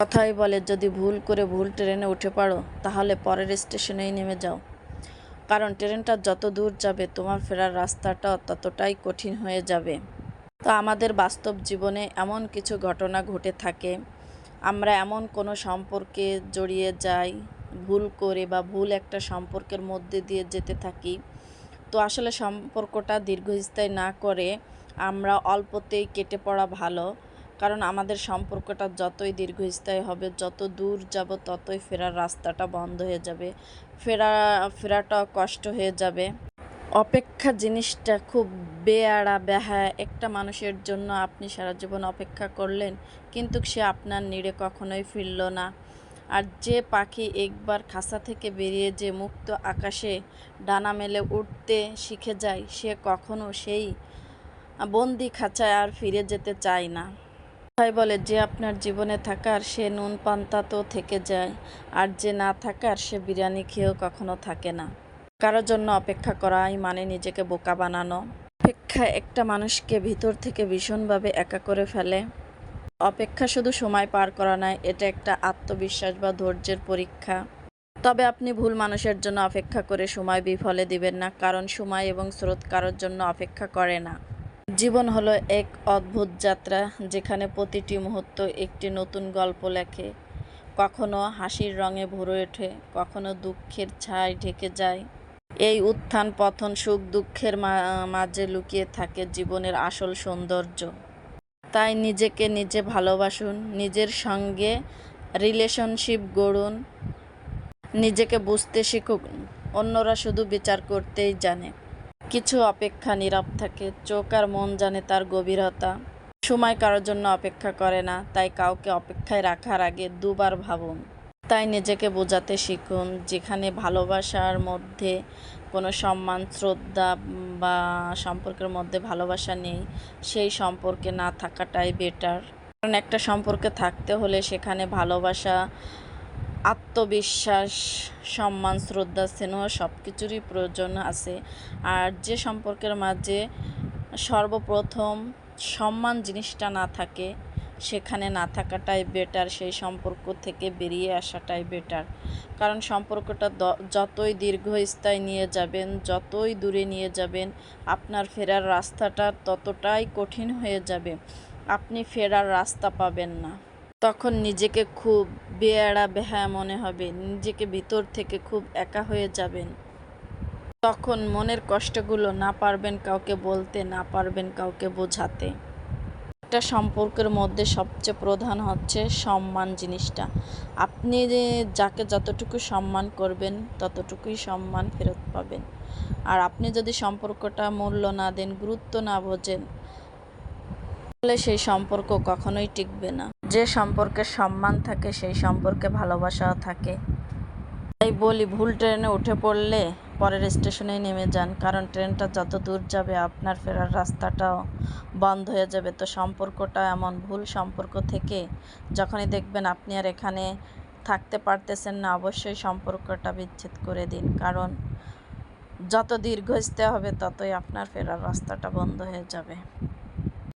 কথাই বলে, যদি ভুল করে ভুল ট্রেনে উঠে পড়ো, তাহলে পরের স্টেশনেই নেমে যাও। কারণ ট্রেনটা যত দূর যাবে, তোমার ফেরার রাস্তাটা ততটাই কঠিন হয়ে যাবে। তো আমাদের বাস্তব জীবনে এমন কিছু ঘটনা ঘটে থাকে। আমরা এমন কোনো সম্পর্কে জড়িয়ে যাই, ভুল করে বা ভুল একটা সম্পর্কের মধ্যে দিয়ে যেতে থাকি। তো আসলে সম্পর্কটা দীর্ঘস্থায়ী না করে আমরা অল্পতেই কেটে পড়া ভালো। কারণ আমাদের সম্পর্কটা যতই দীর্ঘস্থায়ী হবে, যত দূর যাব ততই ফেরার রাস্তাটা বন্ধ হয়ে যাবে। ফেরা ফেরাটা কষ্ট হয়ে যাবে। অপেক্ষা জিনিসটা খুব বেয়াড়া বেহায়া একটা মানুষের জন্য আপনি সারা জীবন অপেক্ষা করলেন, কিন্তু সে আপনার নিড়ে কখনোই ফিরল না। আর যে পাখি একবার খাঁচা থেকে বেরিয়ে যে মুক্ত আকাশে ডানা মেলে উঠতে শিখে যায়, সে কখনো সেই বন্দি খাঁচায় আর ফিরে যেতে চায় না। তাই বলে যে আপনার জীবনে থাকার সে নুন পান্তা তো থেকে যায়, আর যে না থাকার সে বিরিয়ানি খেয়েও কখনো থাকে না। কারোর জন্য অপেক্ষা করাই মানে নিজেকে বোকা বানানো। অপেক্ষা একটা মানুষকে ভিতর থেকে ভীষণভাবে একা করে ফেলে। অপেক্ষা শুধু সময় পার করা নয়, এটা একটা আত্মবিশ্বাস বা ধৈর্যের পরীক্ষা। তবে আপনি ভুল মানুষের জন্য অপেক্ষা করে সময় বিফলে দিবেন না, কারণ সময় এবং স্রোত কারোর জন্য অপেক্ষা করে না। জীবন হলো এক অদ্ভুত যাত্রা যেখানে প্রতিটি মুহূর্ত একটি নতুন গল্প লেখে। কখনো হাসির রঙে ভরে ওঠে, কখনো দুঃখের ছায় ঢেকে যায়। এই উত্থান পথন সুখ দুঃখের মাঝে লুকিয়ে থাকে জীবনের আসল সৌন্দর্য। তাই নিজেকে নিজে ভালোবাসুন, নিজের সঙ্গে রিলেশনশিপ গড়ুন, নিজেকে বুঝতে শিখুন। অন্যরা শুধু বিচার করতেই জানে। কিছু অপেক্ষা নীরব থাকে, চোখ আর মন জানে তার গভীরতা। সময় কারোর জন্য অপেক্ষা করে না, তাই কাউকে অপেক্ষায় রাখার আগে দুবার ভাবুন। তাই নিজেকে বোঝাতে শিখুন, যেখানে ভালোবাসার মধ্যে কোনো সম্মান, শ্রদ্ধা বা সম্পর্কের মধ্যে ভালোবাসা নেই, সেই সম্পর্কে না থাকাটাই বেটার কারণ একটা সম্পর্কে থাকতে হলে সেখানে ভালোবাসা আত্মবিশ্বাস, সম্মান, শ্রদ্ধা, স্নেহ সব কিছুরই প্রয়োজন আছে। আর যে সম্পর্কের মাঝে সর্বপ্রথম সম্মান জিনিসটা না থাকে, সেখানে না থাকাটাই বেটার সেই সম্পর্ক থেকে বেরিয়ে আসাটাই বেটার কারণ সম্পর্কটা যতই দীর্ঘস্থায়ী নিয়ে যাবেন, যতই দূরে নিয়ে যাবেন, আপনার ফেরার রাস্তাটা ততটাই কঠিন হয়ে যাবে। আপনি ফেরার রাস্তা পাবেন না। তখন নিজেকে খুব বেয়াড়া বেহায়া মনে হবে, নিজেকে ভিতর থেকে খুব একা হয়ে যাবেন। তখন মনের কষ্টগুলো না পারবেন কাউকে বলতে, না পারবেন কাউকে বোঝাতে। একটা সম্পর্কের মধ্যে সবচেয়ে প্রধান হচ্ছে সম্মান জিনিসটা। আপনি যাকে যতটুকু সম্মান করবেন, ততটুকুই সম্মান ফেরত পাবেন। আর আপনি যদি সম্পর্কটা মূল্য না দেন, গুরুত্ব না বোঝেন তাহলে সেই সম্পর্ক কখনোই টিকবে না। যে সম্পর্কে সম্মান থাকে, সেই সম্পর্কে ভালোবাসাও থাকে। তাই বলি, ভুল ট্রেনে উঠে পড়লে পরের স্টেশনে নেমে যান, কারণ ট্রেনটা যত দূর যাবে আপনার ফেরার রাস্তাটাও বন্ধ হয়ে যাবে। তো সম্পর্কটা এমন ভুল সম্পর্ক থেকে যখনই দেখবেন আপনি আর এখানে থাকতে পারতেছেন না, অবশ্যই সম্পর্কটা বিচ্ছেদ করে দিন। কারণ যত দীর্ঘস্থায়ী হবে, ততই আপনার ফেরার রাস্তাটা বন্ধ হয়ে যাবে।